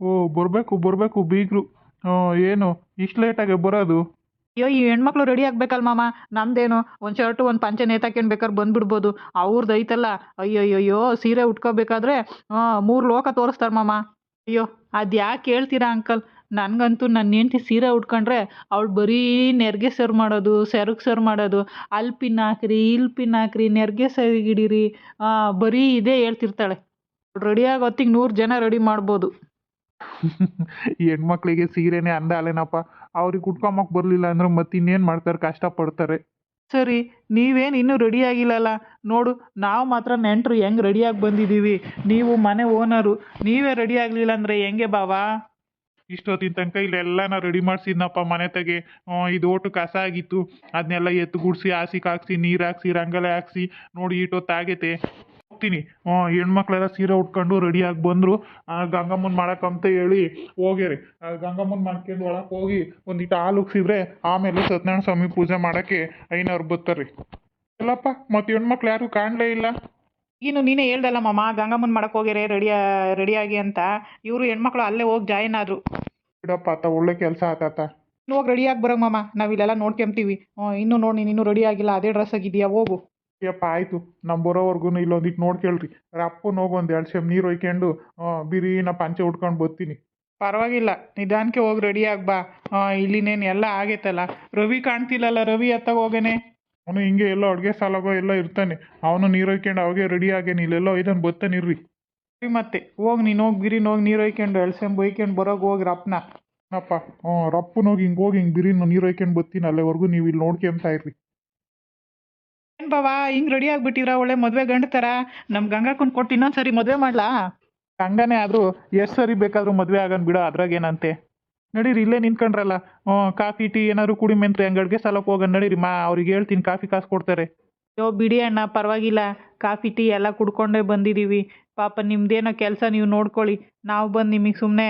ಓ, ಬರಬೇಕು ಬರಬೇಕು, ಬೀಗರು. ಏನು, ಇಷ್ಟು ಲೇಟಾಗಿ ಬರೋದು? ಅಯ್ಯೋ, ಈ ಹೆಣ್ಮಕ್ಳು ರೆಡಿ ಆಗ್ಬೇಕಲ್ಲ ಮಾಮ. ನಮ್ದೇನು ಒಂದು ಶರ್ಟ್ ಒಂದು ಪಂಚೆ ನೇತಾಕೊಂಡು ಬೇಕಾದ್ರೆ ಬಂದ್ಬಿಡ್ಬೋದು. ಅವ್ರದ್ದು ಐತಲ್ಲ. ಅಯ್ಯೋ ಅಯ್ಯೋ ಸೀರೆ ಉಟ್ಕೋಬೇಕಾದ್ರೆ ಮೂರು ಲೋಕ ತೋರಿಸ್ತಾರೆ ಮಾಮ. ಅಯ್ಯೋ ಅದು ಯಾಕೆ ಹೇಳ್ತೀರಾ ಅಂಕಲ್? ನನಗಂತೂ ನನ್ನ ಹೆಂಡ್ತಿ ಸೀರೆ ಉಟ್ಕೊಂಡ್ರೆ ಅವಳು ಬರೀ ನೆರಿಗೆ ಸರ್ ಮಾಡೋದು, ಸೆರಗು ಸರ್ ಮಾಡೋದು. ಅಲ್ಲಿ ಪಿನ್ ಹಾಕ್ರಿ, ಇಲ್ಲಿ ಪಿನ್ ಹಾಕ್ರಿ, ನೆರಿಗೆ ಸರಿಗಿಡಿರಿ. ಬರೀ ಇದೇ ಹೇಳ್ತಿರ್ತಾಳೆ. ರೆಡಿ ಆಗೋ ಹೊತ್ತಿಗೆ ನೂರು ಜನ ರೆಡಿ ಮಾಡ್ಬೋದು. ಈ ಹೆಣ್ಮಕ್ಳಿಗೆ ಸೀರೆನೇ ಅಂದ ಅಲ್ಲೇನಪ್ಪ ಅವ್ರಿಗೆ ಉಟ್ಕೊಂಬಕ್ ಬರಲಿಲ್ಲ ಅಂದ್ರೆ ಮತ್ತೆ ಮಾಡ್ತಾರೆ ಮಾಡ್ತಾರೆ? ಕಷ್ಟಪಡ್ತಾರೆ. ಸರಿ, ನೀವೇನು ಇನ್ನೂ ರೆಡಿ ಆಗಿಲ್ಲಲ್ಲ? ನೋಡು, ನಾವು ಮಾತ್ರ ನೆಂಟರು ಹೆಂಗೆ ರೆಡಿಯಾಗಿ ಬಂದಿದ್ದೀವಿ ನೀವು ಮನೆ ಓನರು ನೀವೇ ರೆಡಿ ಆಗಲಿಲ್ಲ ಅಂದರೆ ಹೆಂಗೆ ಬಾವಾ? ಇಷ್ಟೊತ್ತಿನ ತನಕ ಇಲ್ಲೆಲ್ಲನ ರೆಡಿ ಮಾಡಿಸಿದ್ನಪ್ಪ ಮನೆ ತೆಗೆ. ಇದು ಓಟು ಕಸ ಆಗಿತ್ತು. ಅದನ್ನೆಲ್ಲ ಎತ್ತು ಗುಡಿಸಿ ಹಾಸಿಗೆ ಹಾಕ್ಸಿ, ನೀರು ಹಾಕ್ಸಿ, ರಂಗೋಲಿ ಹಾಕ್ಸಿ. ನೋಡಿ ಇಷ್ಟೊತ್ತು ಆಗೈತೆ ಹೋಗ್ತೀನಿ. ಹೆಣ್ಮಕ್ಳೆಲ್ಲ ಸೀರೆ ಉಟ್ಕೊಂಡು ರೆಡಿಯಾಗಿ ಬಂದರು. ಗಂಗಮ್ಮನ ಮಾಡಕ್ಕಂತ ಹೇಳಿ ಹೋಗ್ಯಾರಿ. ಗಂಗಮ್ಮನ ಮಾಡ್ಕೊಂಡು ಒಳಗೆ ಹೋಗಿ ಒಂದಿಟ್ಟು ಹಾಲು ಉಗ್ಸಿದ್ರೆ ಆಮೇಲೆ ಸತ್ಯನಾರಾಯಣ ಸ್ವಾಮಿ ಪೂಜೆ ಮಾಡೋಕ್ಕೆ ಐನವ್ರು ಬರ್ತಾರೆ ಇಲ್ಲಪ್ಪ ಮತ್ತು ಹೆಣ್ಮಕ್ಳು ಯಾರು ಕಾಣಲೇ ಇಲ್ಲ. ಇನ್ನು ನೀನೇ ಹೇಳ್ದಲ್ಲ ಮಾಮ ಗಂಗಮ್ಮನ ಮಾಡಕ್ಕೆ ಹೋಗ್ಯಾರೆ ರೆಡಿ ರೆಡಿಯಾಗಿ ಅಂತ. ಇವರು ಹೆಣ್ಮಕ್ಳು ಅಲ್ಲೇ ಹೋಗಿ ಜಾಯಿನ್ ಆದರು. ಬಿಡಪ್ಪ ಆತ ಒಳ್ಳೆ ಕೆಲಸ ಆತಾತ ಹೋಗಿ ರೆಡಿಯಾಗಿ ಬರೋ ಮಾಮ ನಾವು ಇಲ್ಲೆಲ್ಲ ನೋಡ್ಕೊಂತೀವಿ. ಇನ್ನೂ ನೋಡಿ ನೀನು ಇನ್ನೂ ರೆಡಿ ಆಗಿಲ್ಲ ಅದೇ ಡ್ರೆಸ್ ಆಗಿದೆಯಾ ಹೋಗು. ಯಪ್ಪ ಆಯಿತು. ನಮ್ಮ ಬರೋವರೆಗೂ ಇಲ್ಲೊಂದಿಟ್ಟು ನೋಡ್ಕೇಳ್ರಿ ಅಪ್ಪನ ಹೋಗಿ ಒಂದು ಎರಡು ಸೆಮ್ ನೀರು ಒಯ್ಕೊಂಡು ಬಿರಿನ ಪಂಚೆ ಉಟ್ಕೊಂಡು ಬರ್ತೀನಿ ಪರವಾಗಿಲ್ಲ ನಿಧಾನಕ್ಕೆ ಹೋಗಿ ರೆಡಿ ಆಗಿ ಬಾ. ಇಲ್ಲಿನೇನು ಎಲ್ಲ ಆಗೈತಲ್ಲ. ರವಿ ಕಾಣ್ತಿಲ್ಲಲ್ಲ ರವಿ ಎತ್ತಾಗ ಹೋಗೇನೆ. ಅವನು ಹಿಂಗೆ ಎಲ್ಲೋ ಅಡುಗೆ ಸಾಲಾಗೋ ಎಲ್ಲ ಇರ್ತಾನೆ. ಅವನು ನೀರು ಒಯ್ಕೊಂಡು ಅವಾಗೆ ರೆಡಿ ಆಗೇನಿ ಇಲ್ಲೆಲ್ಲೋ ಇದನ್ನು ಬರ್ತಾನೆ ಇರ್ರಿ. ಸರಿ ಮತ್ತೆ ಹೋಗಿ ನೀನು ಹೋಗಿ ಬಿರಿನ ಹೋಗಿ ನೀರು ಒಯ್ಕೊಂಡು ಎಳ್ಸೆಂಬ ಒಯ್ಕೊಂಡು ಬರೋಗಿ ಹೋಗಿ ರಪ್ಪನ ಅಪ್ಪ. ಹ್ಞೂ ರಪ್ಪನೋಗಿ ಹಿಂಗೆ ಹೋಗಿ ಹಿಂಗೆ ಬಿರಿನ ನೀರು ಒಯ್ಕೊಂಡು ಬರ್ತೀನಿ ಅಲ್ಲಿವರೆಗೂ ನೀವು ಇಲ್ಲಿ ನೋಡ್ಕೊಂತ ಇರ್ರಿ. ಏನು ಬಾವಾ, ಹಿಂಗೆ ರೆಡಿ ಆಗಿಬಿಟ್ಟಿರ ಒಳ್ಳೆ ಮದುವೆ ತರ? ಥರ ನಮ್ಮ ಗಂಗಾಕನ್ ಕೊಟ್ಟು ಇನ್ನೊಂದು ಸರಿ ಮದುವೆ ಮಾಡ್ಲಾ? ಗಂಗಾನೇ ಆದರೂ ಎಷ್ಟು ಸರಿ ಬೇಕಾದರೂ ಮದುವೆ ಆಗನ್ ಬಿಡೋ ಅದ್ರಾಗೇನಂತೆ ನಡೀರಿ, ಇಲ್ಲೇ ನಿಂತ್ಕೊಂಡ್ರಲ್ಲ. ಹ್ಞೂ ಕಾಫಿ, ಟೀ ಏನಾದ್ರು ಕುಡಿ ಮೆಂತ್ರಿ, ಅಂಗಡಿಗೆ ಸಾಲಕ್ಕೆ ಹೋಗೋಣ ನಡೀರಿ. ಮಾ, ಅವ್ರಿಗೆ ಹೇಳ್ತೀನಿ, ಕಾಫಿ ಕಾಸು ಕೊಡ್ತಾರೆ. ಯೋ, ಬಿಡಿ ಅಣ್ಣ, ಪರವಾಗಿಲ್ಲ. ಕಾಫಿ, ಟೀ ಎಲ್ಲ ಕುಡ್ಕೊಂಡೇ ಬಂದಿದ್ದೀವಿ ಪಾಪ ನಿಮ್ದೇನೋ ಕೆಲಸ, ನೀವು ನೋಡ್ಕೊಳ್ಳಿ. ನಾವು ಬಂದು ನಿಮಗೆ ಸುಮ್ಮನೆ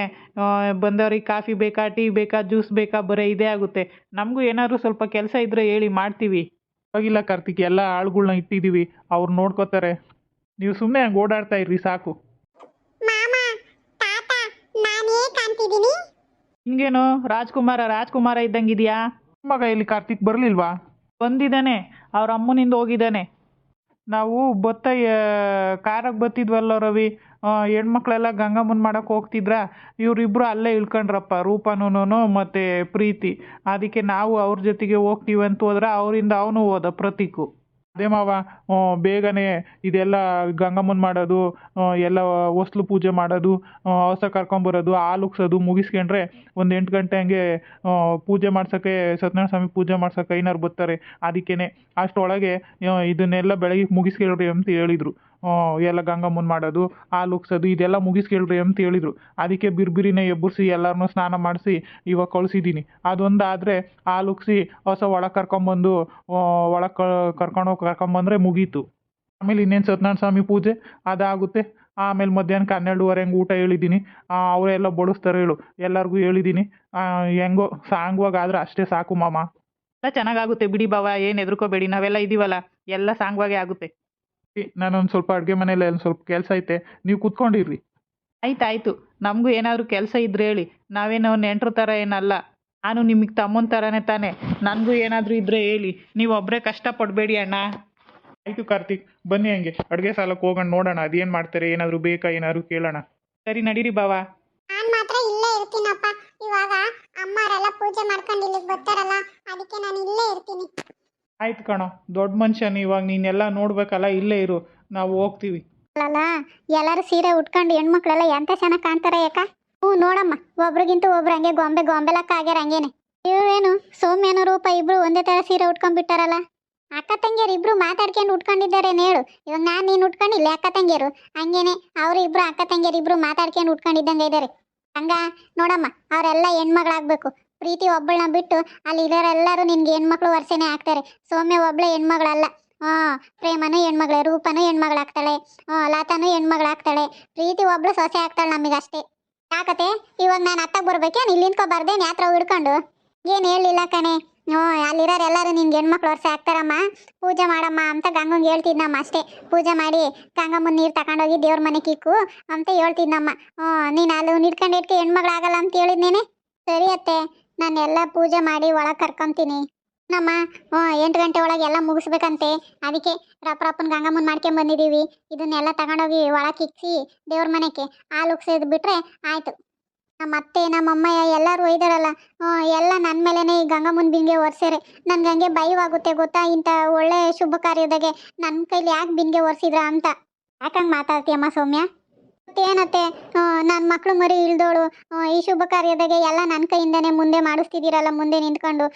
ಬಂದವ್ರಿಗೆ ಕಾಫಿ ಬೇಕಾ, ಟೀ ಬೇಕಾ, ಜ್ಯೂಸ್ ಬೇಕಾ, ಬರೀ ಇದೇ ಆಗುತ್ತೆ. ನಮಗೂ ಏನಾದರೂ ಸ್ವಲ್ಪ ಕೆಲಸ ಇದ್ದರೆ ಹೇಳಿ, ಮಾಡ್ತೀವಿ. ಪರವಾಗಿಲ್ಲ ಕಾರ್ತಿಕ್ ಎಲ್ಲ ಆಳುಗಳ್ನ ಇಟ್ಟಿದ್ದೀವಿ ಅವ್ರು ನೋಡ್ಕೋತಾರೆ. ನೀವು ಸುಮ್ಮನೆ ಹಂಗೆ ಓಡಾಡ್ತಾ ಇರ್ರಿ ಸಾಕು. ಮಾಮ ತಾತ ನಾನೇ ಕಾಣ್ತಿದ್ದೀನಿ? ಹಿಂಗೇನು ರಾಜ್ಕುಮಾರ ರಾಜ್ಕುಮಾರ ಇದ್ದಂಗಿದ್ಯಾ? ಮಗ ಇಲ್ಲಿ ಕಾರ್ತಿಕ್ ಬರಲಿಲ್ವಾ? ಬಂದಿದ್ದಾನೆ ಅವ್ರ ಅಮ್ಮನಿಂದ ಹೋಗಿದ್ದಾನೆ. ನಾವು ಬತ್ತ ಕಾರಾಗೆ ಬತ್ತಿದ್ವಲ್ಲ ರವಿ ಹೆಣ್ಮಕ್ಳೆಲ್ಲ ಗಂಗಮ್ಮನ ಮಾಡಕ್ಕೆ ಹೋಗ್ತಿದ್ರ? ಇವರಿಬ್ರು ಅಲ್ಲೇ ಇಳ್ಕೊಂಡ್ರಪ್ಪ ರೂಪನೂ ಮತ್ತು ಪ್ರೀತಿ. ಅದಕ್ಕೆ ನಾವು ಅವ್ರ ಜೊತೆಗೆ ಹೋಗ್ತೀವಂತ ಹೋದ್ರೆ, ಅವರಿಂದ ಅವನು ಹೋದ ಪ್ರತೀಕು. ಅದೇ ಮಾವ ಬೇಗನೆ ಇದೆಲ್ಲ ಗಂಗಮ್ಮನ ಮಾಡೋದು ಎಲ್ಲ ಹೊಸ್ಲು ಪೂಜೆ ಮಾಡೋದು ಹೊಸ ಕರ್ಕೊಂಬರೋದು ಹಾಲು ಉಗ್ಸೋದು ಮುಗಿಸ್ಕೊಂಡ್ರೆ ಒಂದು ಎಂಟು ಗಂಟೆ ಹಂಗೆ ಪೂಜೆ ಮಾಡ್ಸೋಕ್ಕೆ, ಸತ್ಯನಾರಾಯಣ ಸ್ವಾಮಿ ಪೂಜೆ ಮಾಡ್ಸೋಕೆ ಐನಾರು ಬರ್ತಾರೆ. ಅದಕ್ಕೇನೆ ಅಷ್ಟರೊಳಗೆ ಇದನ್ನೆಲ್ಲ ಬೆಳಗ್ಗೆ ಮುಗಿಸ್ಕೊಳ್ರಿ ಅಂತ ಹೇಳಿದರು. ಎಲ್ಲ ಗಂಗಮ್ಮನ ಮಾಡೋದು ಹಾಲು ಉಗ್ಸೋದು ಇದೆಲ್ಲ ಮುಗಿಸ್ಕೊಳ್ರಿ ಅಂತ ಹೇಳಿದರು. ಅದಕ್ಕೆ ಬಿರ್ಬಿರಿನೇ ಎಬ್ಬರಿಸಿ ಎಲ್ಲರನ್ನೂ ಸ್ನಾನ ಮಾಡಿಸಿ ಇವಾಗ ಕಳಿಸಿದ್ದೀನಿ. ಅದೊಂದಾದರೆ ಹಾಲು ಉಗ್ಸಿ ಹೊಸ ಒಳಗೆ ಕರ್ಕೊಂಬಂದು ಒಳಗೆ ಕರ್ಕೊಂಡೋಗಿ ಕರ್ಕೊಂಬಂದ್ರೆ ಮುಗೀತು. ಆಮೇಲೆ ಇನ್ನೇನು ಸತ್ಯನಾರಾಯಣ ಸ್ವಾಮಿ ಪೂಜೆ? ಅದಾಗುತ್ತೆ. ಆಮೇಲೆ ಮಧ್ಯಾಹ್ನಕ್ಕೆ ಹನ್ನೆರಡುವರೆ ಹೆಂಗೆ ಊಟ ಹೇಳಿದ್ದೀನಿ. ಅವರೆಲ್ಲ ಬಡಿಸ್ತಾರೆ ಹೇಳು. ಎಲ್ಲರಿಗೂ ಹೇಳಿದ್ದೀನಿ. ಹೆಂಗೋ, ಸಾಂಗ್ವಾಗಾದ್ರೆ ಅಷ್ಟೇ ಸಾಕು ಮಾಮ. ಎಲ್ಲ ಚೆನ್ನಾಗಾಗುತ್ತೆ ಬಿಡಿ ಬಾವ, ಏನು ಹೆದರ್ಕೋಬೇಡಿ, ನಾವೆಲ್ಲ ಇದ್ದೀವಲ್ಲ ಎಲ್ಲ ಸಾಂಗ್ವಾಗೇ ಆಗುತ್ತೆ. ನಾನೊಂದು ಸ್ವಲ್ಪ ಅಡುಗೆ ಮನೇಲಿ ಒಂದು ಸ್ವಲ್ಪ ಕೆಲಸ ಐತೆ ನೀವು ಕುತ್ಕೊಂಡಿರ್ರಿ. ಆಯ್ತಾಯ್ತು ನಮಗೂ ಏನಾದರೂ ಕೆಲಸ ಇದ್ರೆ ಹೇಳಿ ನಾವೇನೋ ನೆಂಟ್ರ ಥರ ಏನಲ್ಲ ನಾನು ನಿಮಗೆ ತಮ್ಮನ ಥರನೇ ತಾನೆ ನನಗೂ ಏನಾದರೂ ಇದ್ರೆ ಹೇಳಿ ನೀವು ಒಬ್ಬರೇ ಕಷ್ಟಪಡಬೇಡಿ ಅಣ್ಣ. ಆಯಿತು ಕಾರ್ತಿಕ್ ಬನ್ನಿ ಹಂಗೆ ಅಡುಗೆ ಸಾಲಕ್ಕೆ ಹೋಗೋಣ ನೋಡೋಣ ಅದೇನು ಮಾಡ್ತಾರೆ ಏನಾದರೂ ಬೇಕಾ ಏನಾದರೂ ಕೇಳೋಣ. ಸರಿ ನಡೀರಿ ಬಾವ. ನಾನು ಮಾತ್ರ ಇಲ್ಲೇ ಇರ್ತೀನಪ್ಪ ಇವಾಗ ಅಮ್ಮರೆಲ್ಲ ಪೂಜೆ ಮಾಡ್ಕೊಂಡು ಇಲ್ಲಿಗೆ ಬರ್ತಾರಲ್ಲ ಅದಕ್ಕೆ ನಾನು ಇಲ್ಲೇ ಇರ್ತೀನಿ. ಆಯ್ತು ಕಣೋ, ದೊಡ್ಡ ಮನುಷ್ಯನ ಇವಾಗ ನೀನೆಲ್ಲ ನೋಡ್ಬೇಕಲ್ಲ, ಇಲ್ಲೇ ಇರು, ನಾವು ಹೋಗ್ತೀವಿ. ಅಲ್ಲ ಎಲ್ಲರೂ ಸೀರೆ ಉಟ್ಕೊಂಡು ಹೆಣ್ಮಕ್ಳೆಲ್ಲ ಎಂತ ಚೆನ್ನಾಗಿ ಕಾಣ್ತಾರೆ ಯಾಕ ಹ್ಞೂ, ನೋಡಮ್ಮ, ಒಬ್ರಿಗಿಂತ ಒಬ್ರು ಹಂಗೆ ಗೊಂಬೆ ಗೊಂಬೆಲಕ್ಕ ಆಗ್ಯಾರ ಹಂಗೇನೆ. ಇವೇನು ಸೌಮ್ಯನು ರೂಪ ಇಬ್ರು ಒಂದೇ ತರ ಸೀರೆ ಉಟ್ಕೊಂಡ್ಬಿಟ್ಟಾರಲ್ಲ? ಅಕ್ಕ ತಂಗಿಯರು ಇಬ್ರು ಮಾತಾಡ್ಕೊಂಡು ಉಟ್ಕೊಂಡಿದ್ದಾರೆ ಹೇಳು? ಇವಾಗ ನಾನು ನೀನು ಉಟ್ಕೊಂಡಿಲ್ಲ, ಅಕ್ಕ ತಂಗಿಯರು? ಹಂಗೇನೆ, ಅವರು ಇಬ್ರು ಅಕ್ಕ ತಂಗಿಯರು ಇಬ್ರು ಮಾತಾಡ್ಕೊಂಡು ಉಟ್ಕೊಂಡಿದ್ದಂಗೆ ಇದ್ದಾರೆ ಹಂಗ, ನೋಡಮ್ಮ, ಅವರೆಲ್ಲ ಹೆಣ್ಮಗಳಾಗ್ಬೇಕು. ಪ್ರೀತಿ ಒಬ್ಬಳನ್ನ ಬಿಟ್ಟು ಅಲ್ಲಿ ಇರೋರೆಲ್ಲರೂ ನಿನ್ಗೆ ಹೆಣ್ಮಕ್ಳು ವರ್ಷನೇ ಆಗ್ತಾರೆ. ಸೌಮ್ಯ ಒಬ್ಳೆ ಹೆಣ್ಮಗಳಲ್ಲ. ಹಾ ಪ್ರೇಮನು ಹೆಣ್ಮಗಳೇ, ರೂಪನು ಹೆಣ್ಮಗಳಾಗ್ತಾಳೆ. ಹ್ಞೂ ಲತಾನು ಹೆಣ್ಮಗಳಾಗ್ತಾಳೆ. ಪ್ರೀತಿ ಒಬ್ಳು ಸೊಸೆ ಆಗ್ತಾಳೆ ನಮಗಷ್ಟೇ. ಯಾಕತೆ ಇವಾಗ ನಾನು ಅತ್ತಾಗ ಬರ್ಬೇಕೇನು ಇಲ್ಲಿ ನಿಂತ್ಕೊಬಾರ್ದೇನು ಯಾತ್ರ ಹಿಡ್ಕೊಂಡು ಏನು ಹೇಳಿಲ್ಲ ಕಣೆ? ಹ್ಞೂ ಅಲ್ಲಿರೋರು ಎಲ್ಲರೂ ನಿನ್ಗೆ ಹೆಣ್ಮಕ್ಳು ವರ್ಷ ಆಗ್ತಾರಮ್ಮ. ಪೂಜೆ ಮಾಡಮ್ಮ ಅಂತ ಗಂಗಂಗೆ ಹೇಳ್ತಿದ್ನಮ್ಮ ಅಷ್ಟೇ. ಪೂಜೆ ಮಾಡಿ ಗಂಗಮ್ಮನ ನೀರು ತಗೊಂಡೋಗಿ ದೇವ್ರ ಮನೆ ಕಿಕ್ಕು ಅಂತ ಹೇಳ್ತಿದ್ನಮ್ಮ. ಹ್ಞೂ, ನೀನು ಅಲ್ಲಿ ಹಿಡ್ಕೊಂಡು ಇಟ್ಕೆ ಹೆಣ್ಮಗಳಾಗಲ್ಲ ಅಂತ ಹೇಳಿದ್ನೇನೆ? ಸರಿ ಅತ್ತೆ. ನಾನು ಎಲ್ಲ ಪೂಜೆ ಮಾಡಿ ಒಳಗೆ ಕರ್ಕೊಂತೀನಿ. ನಮ್ಮ ಎಂಟು ಗಂಟೆ ಒಳಗೆ ಎಲ್ಲ ಮುಗಿಸ್ಬೇಕಂತೆ. ಅದಕ್ಕೆ ರಪ್ಪರಪ್ಪನ ಗಂಗಮ್ಮನ ಮಾಡ್ಕೊಂಡ್ ಬಂದಿದ್ದೀವಿ ಇದನ್ನೆಲ್ಲ ತಗೊಂಡೋಗಿ ಒಳಗೆ ಇಕ್ಸಿ ದೇವ್ರ ಮನೆಗೆ. ಹಾಲು ಉಗ್ಸಿದ್ ಬಿಟ್ರೆ ಆಯ್ತು. ನಮ್ಮ ಅತ್ತೆ ನಮ್ಮ ಅಮ್ಮಯ್ಯ ಎಲ್ಲರೂ ಒಯ್ದಾರಲ್ಲ. ಎಲ್ಲ ನನ್ನ ಮೇಲೇ ಈ ಗಂಗಮ್ಮನ ಬಿಂಗೆ ಒರೆಸ್ಯಾರೆ. ನನ್ಗೆ ಹಂಗೆ ಭಯವಾಗುತ್ತೆ ಗೊತ್ತಾ ಇಂಥ ಒಳ್ಳೆ ಶುಭ ಕಾರ್ಯದಾಗೆ. ನನ್ನ ಕೈಲಿ ಯಾಕೆ ಬಿಂಗೆ ಒರೆಸಿದ್ರ ಅಂತ. ಯಾಕಂಗೆ ಮಾತಾಡ್ತೀಯಮ್ಮ ಸೌಮ್ಯ? ಏನತ್ತೆ? ನನ್ನ ಮಕ್ಕಳು ಮರಿ ಇಲ್ದೋಳು ಈ ಶುಭ ಕಾರ್ಯದಾಗೆ ಎಲ್ಲ ನನ್ನ ಕೈಯಿಂದನೇ ಮುಂದೆ ಮಾಡಿಸ್ತಿದ್ದೀರಲ್ಲ, ಮುಂದೆ ನಿಂತ್ಕೊಂಡು.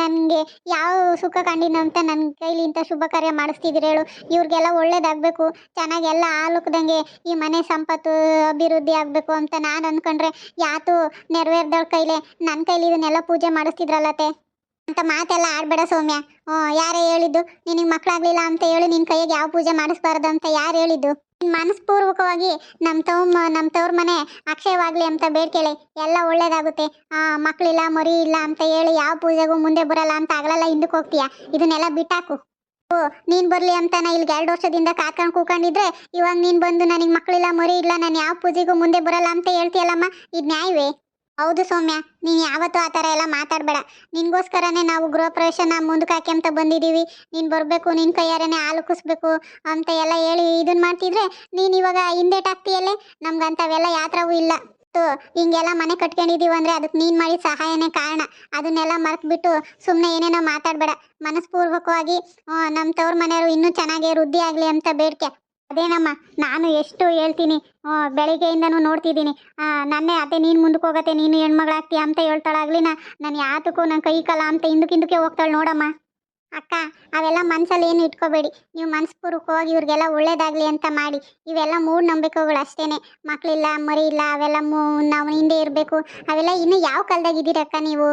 ನನಗೆ ಯಾವ ಸುಖ ಕಂಡಿನ ಅಂತ ನನ್ನ ಕೈಲಿ ಇಂಥ ಶುಭ ಕಾರ್ಯ ಮಾಡಿಸ್ತಿದ್ದೀರ ಹೇಳು. ಇವ್ರಿಗೆಲ್ಲ ಒಳ್ಳೇದಾಗಬೇಕು. ಚೆನ್ನಾಗೆಲ್ಲ ಆಲುಕ್ದಂಗೆ ಈ ಮನೆ ಸಂಪತ್ತು, ಅಭಿವೃದ್ಧಿ ಆಗಬೇಕು ಅಂತ ನಾನು ಅಂದ್ಕೊಂಡ್ರೆ ಯಾತು ನೆರವೇರ್ದವ್ಳ ಕೈಲೇ ನನ್ನ ಕೈಲಿ ಇದನ್ನೆಲ್ಲ ಪೂಜೆ ಮಾಡಿಸ್ತಿದ್ರಲ್ಲತ್ತೆ? ಅಂತ ಮಾತೆಲ್ಲ ಆಡ್ಬೇಡ ಸೌಮ್ಯ. ಯಾರೇ ಹೇಳಿದ್ದು, ನಿನಗೆ ಮಕ್ಕಳಾಗ್ಲಿಲ್ಲ ಅಂತ ಹೇಳಿ ನಿನ್ನ ಕೈಗೆ ಯಾವ ಪೂಜೆ ಮಾಡಿಸ್ಬಾರ್ದು ಅಂತ ಯಾರು ಹೇಳಿದ್ದು? ನೀನ್ ಮನಸ್ಪೂರ್ವಕವಾಗಿ ನಮ್ಮ ತವ್ ನಮ್ಮ ತವ್ರ ಮನೆ ಅಕ್ಷಯವಾಗಲಿ ಅಂತ ಬೇಡ್ಕೇಳಿ ಎಲ್ಲ ಒಳ್ಳೇದಾಗುತ್ತೆ. ಮಕ್ಕಳಿಲ್ಲ ಮರಿ ಇಲ್ಲ ಅಂತ ಹೇಳಿ ಯಾವ ಪೂಜೆಗೂ ಮುಂದೆ ಬರಲ್ಲ ಅಂತ ಆಗಲೆಲ್ಲ ಹಿಂದಕ್ಕೆ ಹೋಗ್ತೀಯ? ಇದನ್ನೆಲ್ಲ ಬಿಟ್ಟಾಕು. ನೀನ್ ಬರ್ಲಿ ಅಂತ ನಾ ಇಲ್ಲಿ ಎರಡು ವರ್ಷದಿಂದ ಕಾಕೊಂಡು ಕೂಕೊಂಡಿದ್ರೆ ಇವಾಗ ನೀನ್ ಬಂದು ನನಗೆ ಮಕ್ಕಳಿಲ್ಲ ಮರಿ ಇಲ್ಲ, ನಾನು ಯಾವ ಪೂಜೆಗೂ ಮುಂದೆ ಬರಲ್ಲ ಅಂತ ಹೇಳ್ತೀಯಲ್ಲಮ್ಮ? ಇದು ನ್ಯಾಯವೇ? ಹೌದು ಸೌಮ್ಯ ನೀನು ಯಾವತ್ತೂ ಆ ಥರ ಎಲ್ಲ ಮಾತಾಡಬೇಡ. ನಿನಗೋಸ್ಕರನೇ ನಾವು ಗೃಹ ಪ್ರವೇಶನ ಮುಂದಕ್ಕೆ ಅಂತ ಬಂದಿದ್ದೀವಿ. ನೀನು ಬರಬೇಕು ನಿನ್ನ ಕೈಯಾರನೇ ಹಾಲು ಕುಸ್ಬೇಕು ಅಂತ ಎಲ್ಲ ಹೇಳಿ ಇದನ್ನ ಮಾಡ್ತಿದ್ರೆ ನೀನು ಇವಾಗ ಹಿಂದೇಟಾಗ್ತೀಯಲ್ಲೇ ನಮ್ಗೆ ಅಂಥವೆಲ್ಲ ಯಾತ್ರವೂ ಇಲ್ಲ. ತು, ಹಿಂಗೆಲ್ಲ ಮನೆ ಕಟ್ಕೊಂಡಿದ್ದೀವಿ ಅಂದರೆ ಅದಕ್ಕೆ ನೀನು ಮಾಡಿದ ಸಹಾಯನೇ ಕಾರಣ. ಅದನ್ನೆಲ್ಲ ಮರೆತುಬಿಟ್ಟು ಸುಮ್ಮನೆ ಏನೇನೋ ಮಾತಾಡಬೇಡ. ಮನಸ್ಪೂರ್ವಕವಾಗಿ ನಮ್ಮ ತವ್ರ ಮನೆಯವರು ಇನ್ನೂ ಚೆನ್ನಾಗಿ ವೃದ್ಧಿ ಆಗಲಿ ಅಂತ ಬೇಡಿಕೆ. ಅದೇನಮ್ಮ, ನಾನು ಎಷ್ಟು ಹೇಳ್ತೀನಿ ಬೆಳಿಗ್ಗೆಯಿಂದನೂ ನೋಡ್ತಿದ್ದೀನಿ. ನನ್ನೇ ಅದೇ ನೀನು ಮುಂದಕ್ಕೆ ಹೋಗತ್ತೆ, ನೀನು ಹೆಣ್ಮಗಳಾಗ್ತಿ ಅಂತ ಹೇಳ್ತಾಳಾಗ್ಲಿ ನಾನು ಯಾತಕ್ಕೂ ನನ್ನ ಕೈ ಕಾಲ ಅಂತ ಹಿಂದಕ್ಕೆ ಹಿಂದಕ್ಕೆ ಹೋಗ್ತಾಳೆ ನೋಡಮ್ಮ. ಅಕ್ಕ, ಅವೆಲ್ಲ ಮನಸ್ಸಲ್ಲಿ ಏನು ಇಟ್ಕೋಬೇಡಿ. ನೀವು ಮನಸ್ಪೂರ್ವಕವಾಗಿ ಇವ್ರಿಗೆಲ್ಲ ಒಳ್ಳೇದಾಗಲಿ ಅಂತ ಮಾಡಿ. ಇವೆಲ್ಲ ಮೂಢನಂಬಿಕೆಗಳು ಅಷ್ಟೇ ಮಕ್ಕಳಿಲ್ಲ ಮರಿ ಇಲ್ಲ ಅವೆಲ್ಲ ಮೂ ನಾವು ಹಿಂದೆ ಇರಬೇಕು. ಅವೆಲ್ಲ ಇನ್ನು ಯಾವ ಕಾಲದಾಗ ಇದ್ದೀರಕ್ಕ ನೀವು?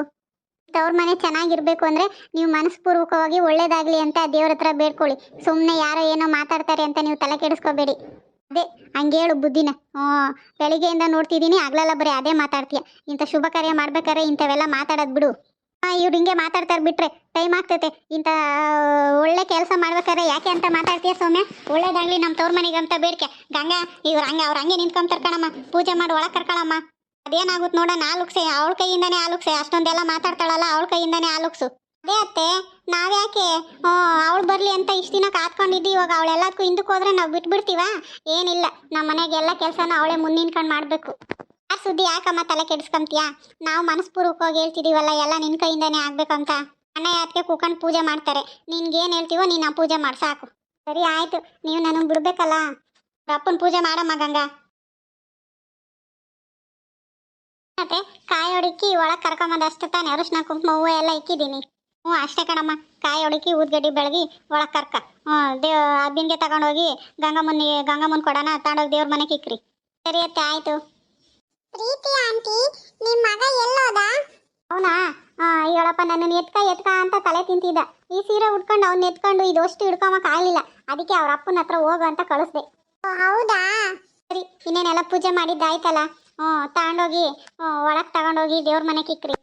ತವ್ರ ಮನೆ ಚೆನ್ನಾಗಿರ್ಬೇಕು ಅಂದ್ರೆ ನೀವು ಮನಸ್ಪೂರ್ವಕವಾಗಿ ಒಳ್ಳೇದಾಗ್ಲಿ ಅಂತ ದೇವ್ರ ಹತ್ರ ಬೇಡ್ಕೊಳ್ಳಿ. ಸುಮ್ಮನೆ ಯಾರೋ ಏನೋ ಮಾತಾಡ್ತಾರೆ ಅಂತ ನೀವು ತಲೆ ಕೆಡಿಸ್ಕೋಬೇಡಿ. ಅದೇ ಹಂಗೇಳು ಬುದ್ಧಿನ. ಹ್ಞೂ, ಬೆಳಿಗ್ಗೆಯಿಂದ ನೋಡ್ತಿದ್ದೀನಿ, ಆಗ್ಲಲ್ಲ ಬರೀ ಅದೇ ಮಾತಾಡ್ತೀಯ. ಇಂಥ ಶುಭ ಕಾರ್ಯ ಮಾಡ್ಬೇಕಾದ್ರೆ ಇಂಥವೆಲ್ಲ ಮಾತಾಡೋದು ಬಿಡು. ಹಾಂ, ಇವ್ರು ಹಿಂಗೆ ಮಾತಾಡ್ತಾರೆ ಬಿಟ್ರೆ ಟೈಮ್ ಆಗ್ತೈತೆ. ಇಂಥ ಒಳ್ಳೆ ಕೆಲಸ ಮಾಡ್ಬೇಕಾದ್ರೆ ಯಾಕೆ ಅಂತ ಮಾತಾಡ್ತೀಯ ಸೌಮ್ಯ? ಒಳ್ಳೇದಾಗ್ಲಿ ನಮ್ಮ ತವ್ರ ಮನೆಗೆ ಅಂತ ಬೇಡಿಕೆ. ಗಂಗಾ, ಇವ್ರು ಹಂಗೆ, ಅವ್ರು ಹಂಗೆ ನಿಂತ್ಕೊಂಡ್ ಕಣಮ್ಮ ಪೂಜೆ ಮಾಡಿ, ಒಳಗೆ ಕರ್ಕೊಳಮ್ಮ. ಅದೇನಾಗುತ್ತೆ ನೋಡೋಣ ಆಲುಕ್ಸೆ ಅವಳ ಕೈಯಿಂದನೇ ಆಲುಕ್ಸೆ ಅಷ್ಟೊಂದೆಲ್ಲ ಮಾತಾಡ್ತಾಳಲ್ಲ, ಅವಳ ಕೈಯಿಂದಾನೇ ಆಲುಕ್ಸು ಅದೇ ಅತ್ತೆ, ನಾವ್ಯಾಕೆ ಅವಳು ಬರಲಿ ಅಂತ ಇಷ್ಟು ದಿನ ಕಾತ್ಕೊಂಡಿದ್ದು ಇವಾಗ ಅವಳೆಲ್ಲದಕ್ಕೂ ಹಿಂದಕ್ಕೆ ಹೋದ್ರೆ ನಾವು ಬಿಟ್ಬಿಡ್ತೀವ? ಏನಿಲ್ಲ ನಮ್ಮ ಮನೆಗೆಲ್ಲ ಕೆಲಸನ ಅವಳೇ ಮುಂದಿನ್ಕೊಂಡು ಮಾಡಬೇಕು. ಯಾರು ಸುದ್ದಿ, ಯಾಕಮ್ಮ ತಲೆ ಕೆಡಿಸ್ಕೊಂತೀಯ? ನಾವು ಮನಸ್ಪೂರ್ವಕವಾಗಿ ಹೇಳ್ತಿದ್ದೀವಲ್ಲ ಎಲ್ಲ ನಿನ್ನ ಕೈಯಿಂದನೇ ಆಗ್ಬೇಕಂತ? ಅಣ್ಣ ಯಾತ್ಕೆ ಕೂಕೊಂಡು ಪೂಜೆ ಮಾಡ್ತಾರೆ. ನಿನ್ಗೇನು ಹೇಳ್ತೀವೋ ನೀನು ಪೂಜೆ ಮಾಡಿ, ಸಾಕು. ಸರಿ, ಆಯ್ತು. ನೀವು ನನಗೆ ಬಿಡಬೇಕಲ್ಲ? ಅಪ್ಪನ ಪೂಜೆ ಮಾಡಮ್ಮ, ಗಂಗಾ. ಮತ್ತೆ ಕಾಯಿ ಹೊಡಿಕ್ಕಿ ಒಳಗೆ ಕರ್ಕೊಂಬಂದು ಅಷ್ಟು ತಾನೇ. ಅರಿಶಿನ ಕುಂಕುಮ ಹೂವು ಎಲ್ಲ ಇಕ್ಕಿದ್ದೀನಿ. ಹ್ಞೂ ಅಷ್ಟೇ ಕಣಮ್ಮ. ಕಾಯಿ ಹೊಡಿಕಿ ಊದ್ಗಡ್ಡಿ ಬೆಳಗಿ ಒಳಗೆ ಕರ್ಕ. ಹ್ಞೂ ದೇವ್ ಅಬ್ಬಿನ್ಗೆ ತಗೊಂಡೋಗಿ ಗಂಗಮ್ಮನ ಗಂಗಮ್ಮನ ಕೊಡೋಣ. ತಗೊಂಡೋಗಿ ದೇವ್ರ ಮನೆಗೆ ಇಕ್ಕ್ರಿ ಸರಿ ಅತ್ತೆ ಆಯ್ತು. ಪ್ರೀತಿ ಆಂಟಿ ನಿಮ್ಮ ಮಗ ಎಲ್ಲೋದ? ಅವನಾ? ಹೇಳಪ್ಪ ನನ್ನ ಎತ್ಕ ಎತ್ಕ ಅಂತ ತಲೆ ತಿಂತಿದ್ದ. ಈ ಸೀರೆ ಉಟ್ಕೊಂಡು ಅವ್ನ ಎತ್ಕೊಂಡು ಇದು ಅಷ್ಟು ಹಿಡ್ಕೊಂಬಕ್ ಆಗ್ಲಿಲ್ಲ. ಅದಕ್ಕೆ ಅವ್ರ ಅಪ್ಪನ ಹತ್ರ ಹೋಗು ಅಂತ ಕಳಿಸ್ದೆ. ಹೌದಾ? ಸರಿ ಇನ್ನೇನೆಲ್ಲ ಪೂಜೆ ಮಾಡಿದ್ದಾಯ್ತಲ್ಲ? ತಗೊಂಡೋಗಿ ಒಳಗೆ ತಗೊಂಡೋಗಿ ದೇವ್ರ ಮನೆಗೆ ಇಕ್ರಿ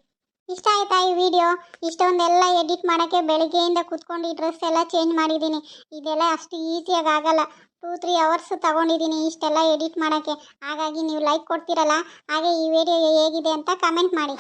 ಇಷ್ಟ ಆಯ್ತಾ ಈ ವಿಡಿಯೋ? ಇಷ್ಟೊಂದೆಲ್ಲ ಎಡಿಟ್ ಮಾಡೋಕ್ಕೆ ಬೆಳಿಗ್ಗೆಯಿಂದ ಕೂತ್ಕೊಂಡು ಈ ಡ್ರೆಸ್ ಎಲ್ಲ ಚೇಂಜ್ ಮಾಡಿದ್ದೀನಿ. ಇದೆಲ್ಲ ಅಷ್ಟು ಈಸಿಯಾಗಿ ಆಗಲ್ಲ. ಟೂ, ತ್ರೀ ಅವರ್ಸ್ ತೊಗೊಂಡಿದ್ದೀನಿ ಇಷ್ಟೆಲ್ಲ ಎಡಿಟ್ ಮಾಡೋಕ್ಕೆ. ಹಾಗಾಗಿ ನೀವು ಲೈಕ್ ಕೊಡ್ತೀರಲ್ಲ? ಹಾಗೆ ಈ ವಿಡಿಯೋ ಹೇಗಿದೆ ಅಂತ ಕಮೆಂಟ್ ಮಾಡಿ.